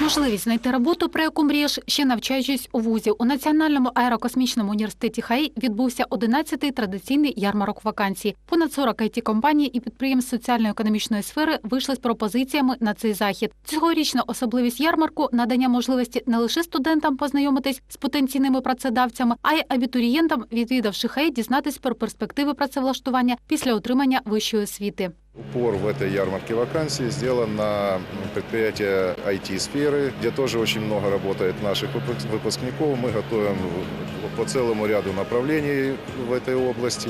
Можливість знайти роботу, про яку мрієш, ще навчаючись у вузі. У Національному аерокосмічному університеті ХАІ відбувся 11-й традиційний ярмарок вакансій. Понад 40 it компаній і підприємств соціально-економічної сфери вийшли з пропозиціями на цей захід. Цьогорічна особливість ярмарку надання можливості не лише студентам познайомитись з потенційними працедавцями, а й абітурієнтам, відвідавши ХАІ, дізнатись про перспективи працевлаштування після отримання вищої освіти. Упор в этой ярмарке вакансий сделан на предприятия IT-сферы, где тоже очень много работает наших выпуск- выпускников. Мы готовим по целому ряду направлений в этой области.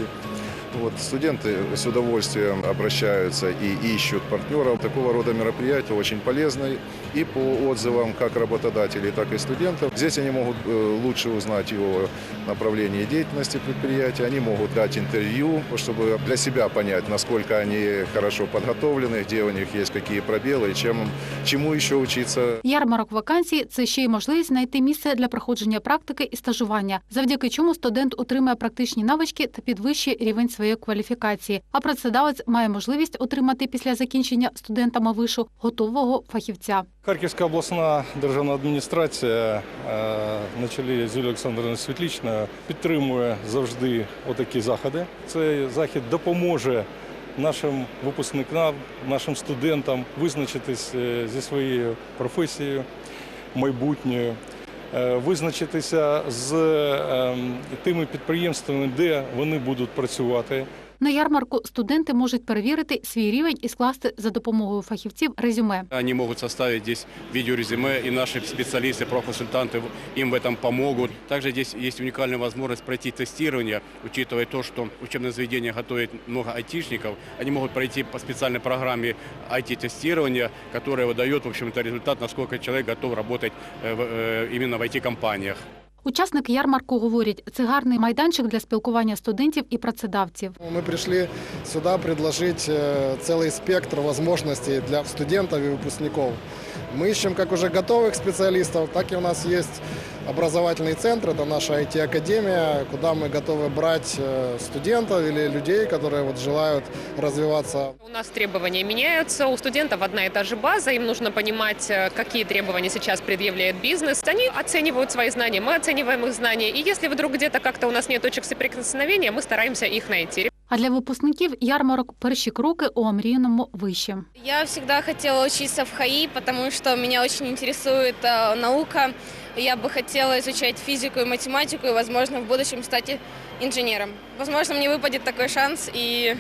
Вот, студенты с удовольствием обращаются и ищут партнеров. Такого рода мероприятия очень полезны и по отзывам как работодателей, так и студентов. Здесь они могут э, лучше узнать о направлении деятельности предприятия, они могут дать интервью, чтобы для себя понять, насколько они хорошо подготовлены, где у них есть какие пробелы и чем, чему еще учиться. Ярмарок вакансій це ще й можливість знайти місце для проходження практики і стажування, завдяки чому студент отримає практичні навички та підвищує рівень своєї кваліфікації. А працедавець має можливість отримати після закінчення студентами вишу готового фахівця. Харківська обласна державна адміністрація е, на чолі з Юлією Олександрівною Світлічною підтримує завжди отакі заходи. Цей захід допоможе нашим випускникам, нашим студентам визначитись е, зі своєю професією майбутньою, визначитися з е, тими підприємствами, де вони будуть працювати. На ярмарку студенти можуть перевірити свій рівень і скласти за допомогою фахівців резюме. Они могут составить здесь видеорезюме, и наши специалисты, профконсультанты им в этом помогут. Также здесь есть уникальная возможность пройти тестирование, учитывая то, что учебное заведение готовит много айтишников. Они могут пройти по специальной программе IT-тестирования, которая выдает, в общем-то, результат, насколько человек готов работать э, в- э, именно в IT-компаниях. Учасники ярмарку говорять, це гарний майданчик для спілкування студентів і працедавців. Мы пришли сюда предложить э, целый спектр возможностей для студентов и выпускников. Мы ищем как уже готовых специалистов, так и у нас есть образовательный центр, это наша IT-академия, куда мы готовы брать э, студентов или людей, которые вот желают развиваться У нас требования меняются, у студентов одна и та же база, им нужно понимать, э, какие требования сейчас предъявляет бизнес. Они оценивают свои знания, мы оцениваем их знания. И если вдруг где-то как-то у нас нет точек соприкосновения, мы стараемся их найти. А для випускників ярмарок перші кроки у омріяному виші. Я всегда хотела учиться в ХАИ, потому что меня очень интересует э, наука. Я бы хотела изучать физику и математику и, возможно, в будущем стать инженером. Возможно, мне выпадет такой шанс, и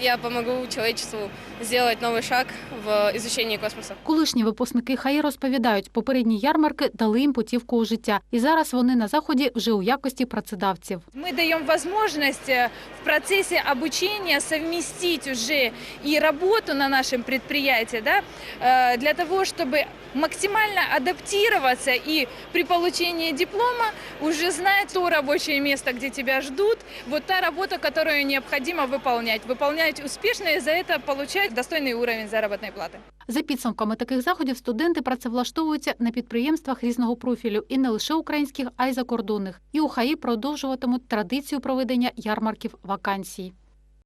я помогу человечеству сделать новый шаг в изучении космоса. Колишні випускники ХАІ розповідають, попередні ярмарки дали їм путівку у життя, і зараз вони на заході вже у якості працедавців. Мы даем возможность э, в процессе обучения совместить уже и работу на нашем предприятии, да, э, для того, чтобы максимально адаптироваться и при получении диплома уже знать то рабочее место, где тебя ждут, вот та работа, которую необходимо выполнять. Выполнять успешно и за это получать достойный уровень заработной платы. За підсумками таких заходів студенти працевлаштовуються на підприємствах різного профілю і не лише українських, а й закордонних. І у ХАІ продовжуватимуть традицію проведення ярмарків вакансій.